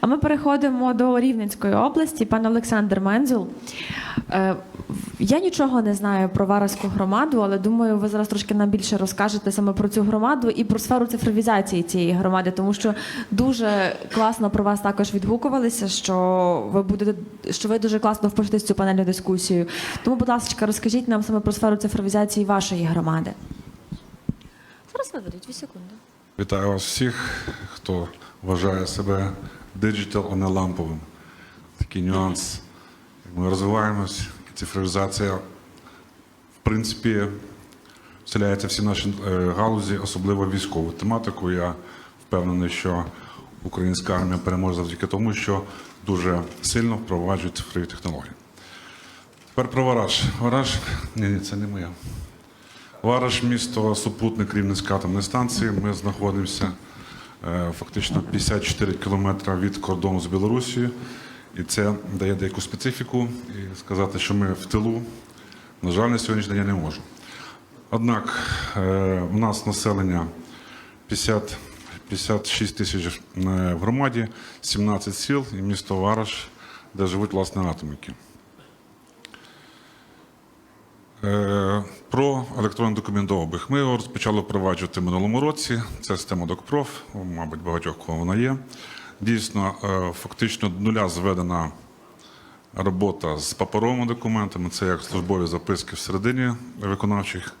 А ми переходимо до Рівненської області. Пан Олександр Мензул. Е, Я нічого не знаю про Вараську громаду, але думаю, ви зараз трошки нам більше розкажете саме про цю громаду і про сферу цифровізації цієї громади, тому що дуже класно про вас також відгукувалися, що ви будете, що ви дуже класно впишетесь в цю панельну дискусію. Тому, будь ласка, розкажіть нам саме про сферу цифровізації вашої громади. Зараз виберіть, дві секунди. Вітаю вас всіх, хто вважає себе диджитал, а не ламповим. Такий нюанс. Як Ми розвиваємось, цифровізація, в принципі, вселяється всі наші е, галузі, особливо військову тематику. Я впевнений, що українська армія переможе завдяки тому, що дуже сильно впроваджують цифрові технології. Тепер про Вараж. Вараж, ні, ні, це не моя. Вараж, місто супутник Рівненської атомної станції. Ми знаходимося фактично 54 кілометри від кордону з Білорусією. І це дає деяку специфіку. І сказати, що ми в тилу, на жаль, на сьогоднішній день я не можу. Однак е, у нас населення 50, 56 тисяч е, в громаді, 17 сіл і місто Вараж, де живуть власне атомники. Е, Про електронний документообіг. Ми його розпочали впроваджувати в минулому році. Це система DocProf, мабуть, багатьох кого вона є. Дійсно, е, фактично до нуля зведена робота з паперовими документами. Це як службові записки всередині виконавчих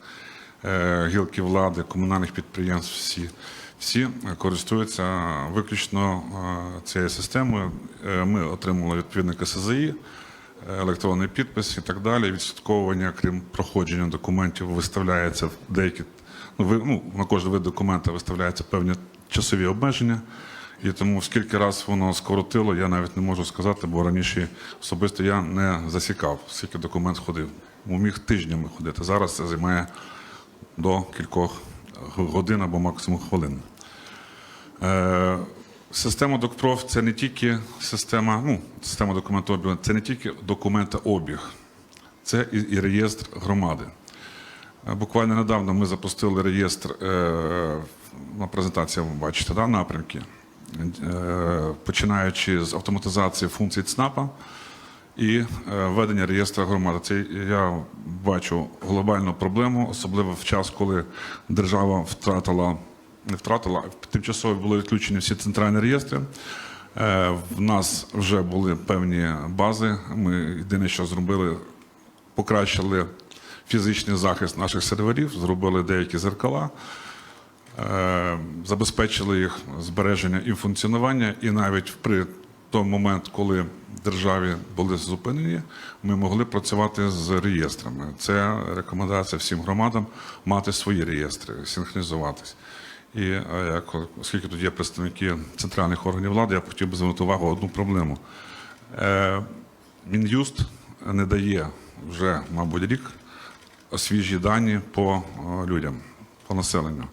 е, гілки влади, комунальних підприємств. Всі, всі користуються виключно цією системою. Ми отримали відповідне КСЗІ електронний підпис і так далі. Відслідковування, крім проходження документів, виставляється в деякі ну, ну, на кожен вид документа виставляються певні часові обмеження. І тому скільки раз воно скоротило, я навіть не можу сказати, бо раніше особисто я не засікав, скільки документ ходив. Міг тижнями ходити. Зараз це займає до кількох годин або максимум хвилин. Система DocProf – це не тільки система, ну, система документообігу, це не тільки документообіг, це і, і реєстр громади. Е, Буквально недавно ми запустили реєстр е, на презентації, ви бачите, да, напрямки, е, починаючи з автоматизації функцій ЦНАПа і е, ведення реєстру громади. Це я бачу глобальну проблему, особливо в час, коли держава втратила не втратила, тимчасово були відключені всі центральні реєстри. Е, В нас вже були певні бази. Ми єдине, що зробили, покращили фізичний захист наших серверів, зробили деякі зеркала, е, забезпечили їх збереження і функціонування, і навіть при той момент, коли державі були зупинені, ми могли працювати з реєстрами. Це рекомендація всім громадам мати свої реєстри, синхронізуватись. І як, оскільки тут є представники центральних органів влади, я б хотів би звернути увагу одну проблему. Е, Мін'юст не дає вже, мабуть, рік свіжі дані по е, людям, по населенню.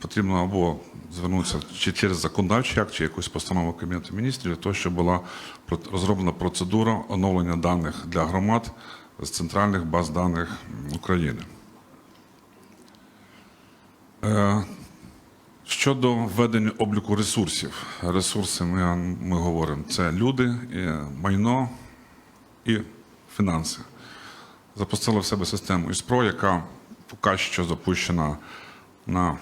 Потрібно або звернутися чи через законодавчий акт, чи якусь постанову Кабінету міністрів, того, щоб була розроблена процедура оновлення даних для громад з центральних баз даних України. Е, Щодо введення обліку ресурсів, ресурси ми, ми говоримо, це люди, майно і фінанси. Запустили в себе систему ІСПРО, яка поки що запущена на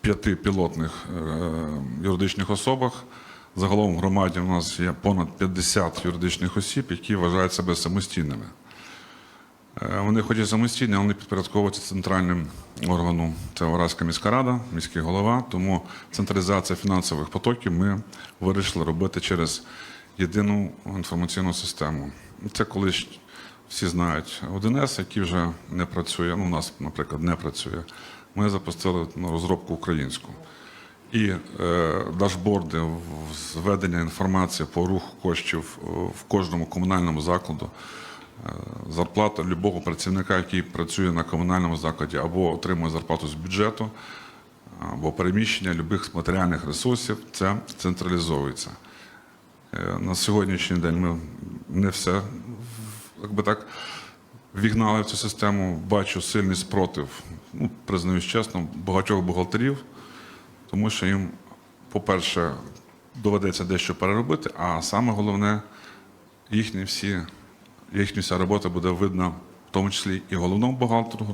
п'яти пілотних е, юридичних особах. Загалом в громаді у нас є понад 50 юридичних осіб, які вважають себе самостійними. Е, Вони хоч і самостійні, але вони підпорядковуються центральним органу. Це Оразька міська рада, міський голова. Тому централізація фінансових потоків ми вирішили робити через єдину інформаційну систему. Це колись всі знають 1С, який вже не працює. Ну, у нас, наприклад, не працює. Ми запустили ну, розробку українську. І е, дашборди зведення інформації по руху коштів е, в кожному комунальному закладу зарплата любого працівника, який працює на комунальному закладі, або отримує зарплату з бюджету, або переміщення любих матеріальних ресурсів, це централізовується. Е, На сьогоднішній день ми не все як би так вігнали в цю систему. Бачу сильний спротив, ну, признаюсь чесно, багатьох бухгалтерів, тому що їм, по-перше, доведеться дещо переробити, а саме головне, їхні всі, їхня вся робота буде видна, в тому числі і головному бухгалтеру,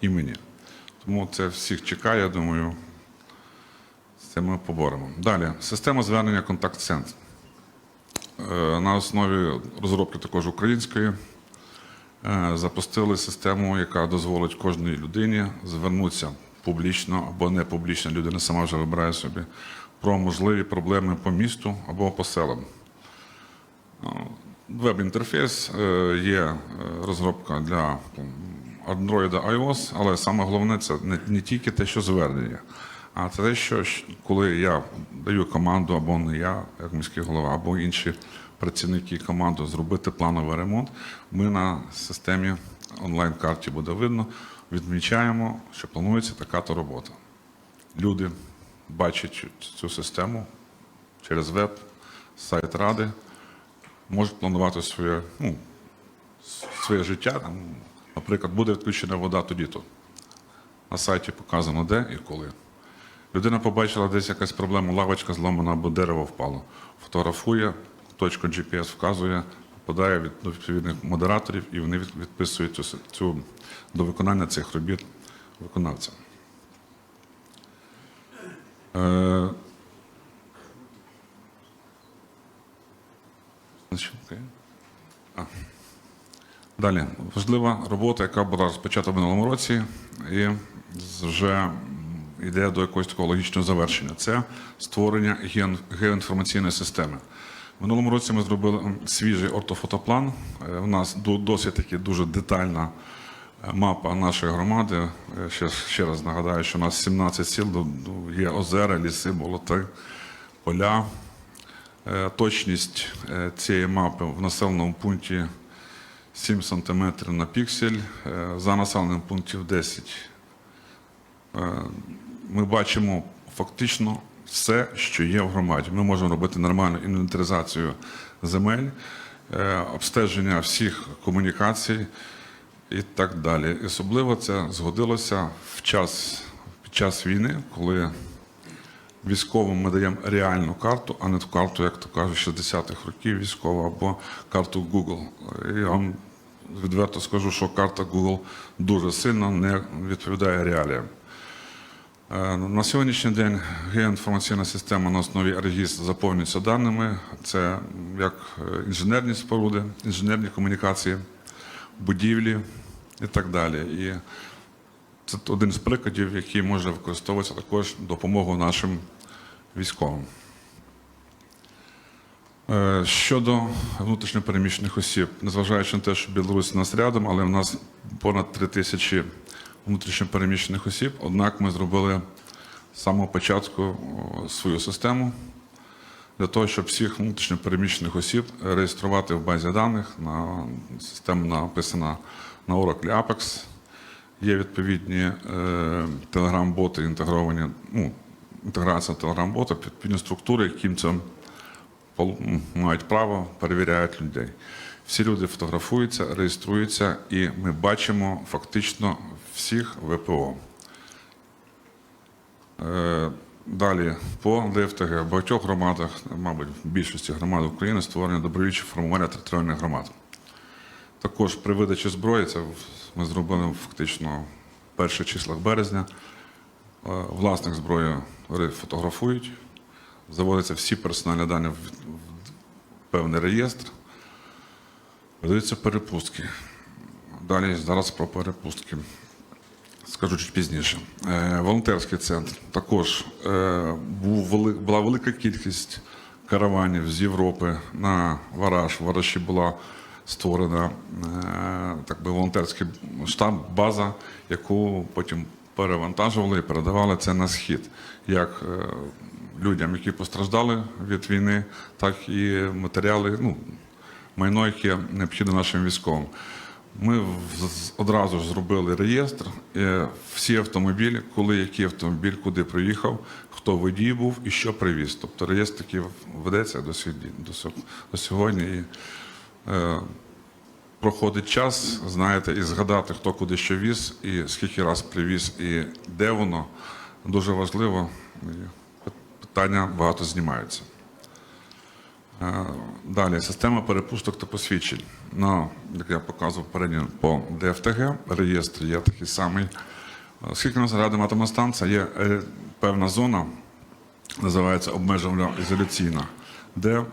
і мені. Тому це всіх чекає, я думаю, це ми поборемо. Далі, система звернення контакт-центр. Е, На основі розробки також української е, запустили систему, яка дозволить кожній людині звернутися публічно або не публічно, людина сама вже вибирає собі, про можливі проблеми по місту або по селам. Веб-інтерфейс е, є е, розробка для Android iOS, але саме головне це не, тільки те, що звернення, а те, що коли я даю команду, або не я, як міський голова, або інші працівники команди зробити плановий ремонт, ми на системі онлайн-карті буде видно, відмічаємо, що планується така-то робота. Люди бачать цю систему через веб, сайт ради можуть планувати своє, ну, своє життя. Там, наприклад, буде відключена вода тоді-то. На сайті показано де і коли. Людина побачила десь якась проблема, лавочка зломана або дерево впало. Фотографує, точку GPS вказує, попадає від до відповідних модераторів, і вони відписують цю, цю до виконання цих робіт виконавцям. Е, Далі. Важлива робота, яка була розпочата в минулому році, і вже йде до якогось такого логічного завершення. Це створення геоінформаційної системи. Минулому році ми зробили свіжий ортофотоплан. Е, У нас досить таки дуже детальна е, мапа нашої громади. Е, Ще, ще раз нагадаю, що у нас 17 сіл, є озера, ліси, болоти, поля. Е, Точність е, цієї мапи в населеному пункті 7 см на піксель, е, за населеним пунктів 10. Е, Ми бачимо фактично все, що є в громаді. Ми можемо робити нормальну інвентаризацію земель, обстеження всіх комунікацій і так далі. Особливо це згодилося в час, під час війни, коли військовим ми даємо реальну карту, а не ту карту, як то кажуть, 60-х років військова або карту Google. І я вам відверто скажу, що карта Google дуже сильно не відповідає реаліям. Е, На сьогоднішній день геоінформаційна система на основі регістру заповнюється даними. Це як е, інженерні споруди, інженерні комунікації, будівлі і так далі. І це один з прикладів, який може використовуватися також допомогою нашим військовим. Е, Щодо внутрішньопереміщених осіб, незважаючи на те, що Білорусь у нас рядом, але в нас понад 3 тисячі внутрішньопереміщених осіб. Однак ми зробили з самого початку свою систему для того, щоб всіх внутрішньопереміщених осіб реєструвати в базі даних. На система написана на Oracle Apex. Є відповідні е, телеграм-боти інтегровані, ну, інтеграція телеграм-бота, відповідні структури, яким це мають право, перевіряють людей. Всі люди фотографуються, реєструються, і ми бачимо фактично всіх ВПО. Е, Далі по ДФТГ в багатьох громадах, мабуть, в більшості громад України створені добровільчі формування територіальних громад. Також при видачі зброї, це ми зробили фактично в перших числах березня. Е, Власник зброї фотографують, заводяться всі персональні дані в, певний реєстр, видаються перепустки. Далі зараз про перепустки. Скажу чуть пізніше. Е, волонтерський центр. Також е, була велика кількість караванів з Європи на Вараш. В Вараші була створена е, так би, волонтерський штаб, база, яку потім перевантажували і передавали це на схід. Як е, людям, які постраждали від війни, так і матеріали, ну, майно, яке необхідно нашим військовим. Ми одразу ж зробили реєстр, е, всі автомобілі, коли який автомобіль, куди приїхав, хто водій був і що привіз. Тобто реєстр такий ведеться до сьогодні. До, сьогодні. І, проходить час, знаєте, і згадати, хто куди що віз, і скільки раз привіз, і де воно, дуже важливо. Питання багато знімаються. Е, Далі система перепусток та посвідчень. На, як я показував попередньо, по ДФТГ реєстр є такий самий. Оскільки у нас рядом атомна станція, є е, певна зона, називається обмежувальна ізоляційна, де е,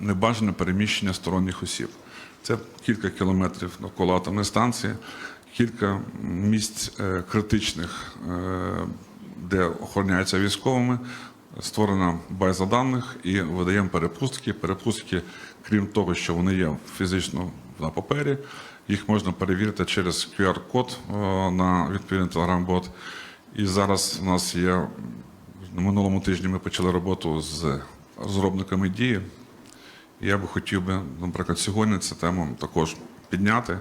небажане переміщення сторонніх осіб. Це кілька кілометрів навколо атомної станції, кілька місць е, критичних, е, де охороняються військовими. Створена база даних і видаємо перепустки. Перепустки, крім того, що вони є фізично на папері, їх можна перевірити через QR-код на відповідний телеграм-бот. І зараз у нас є на минулому тижні ми почали роботу з розробниками дії. Я би хотів би, наприклад, сьогодні цю тему також підняти,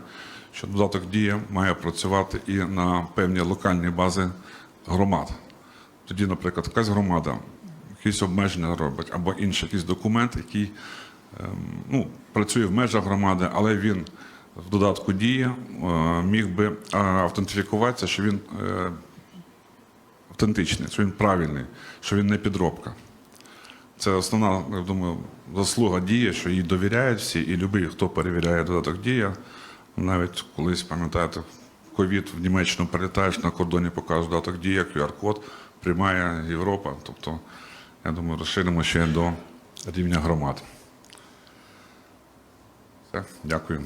що додаток дія має працювати і на певні локальні бази громад. Тоді, наприклад, якась громада якісь обмеження робить, або інший якийсь документ, який ем, ну, працює в межах громади, але він в додатку дія е, міг би е, автентифікуватися, що він е, автентичний, що він правильний, що він не підробка. Це основна, я думаю, заслуга дії, що їй довіряють всі, і любий, хто перевіряє додаток дія. Навіть колись, пам'ятаєте, ковід в Німеччину прилітаєш на кордоні, показуєш додаток дія, QR-код, приймає Європа. Тобто, я думаю, розширимо ще до рівня громад. Все, дякую.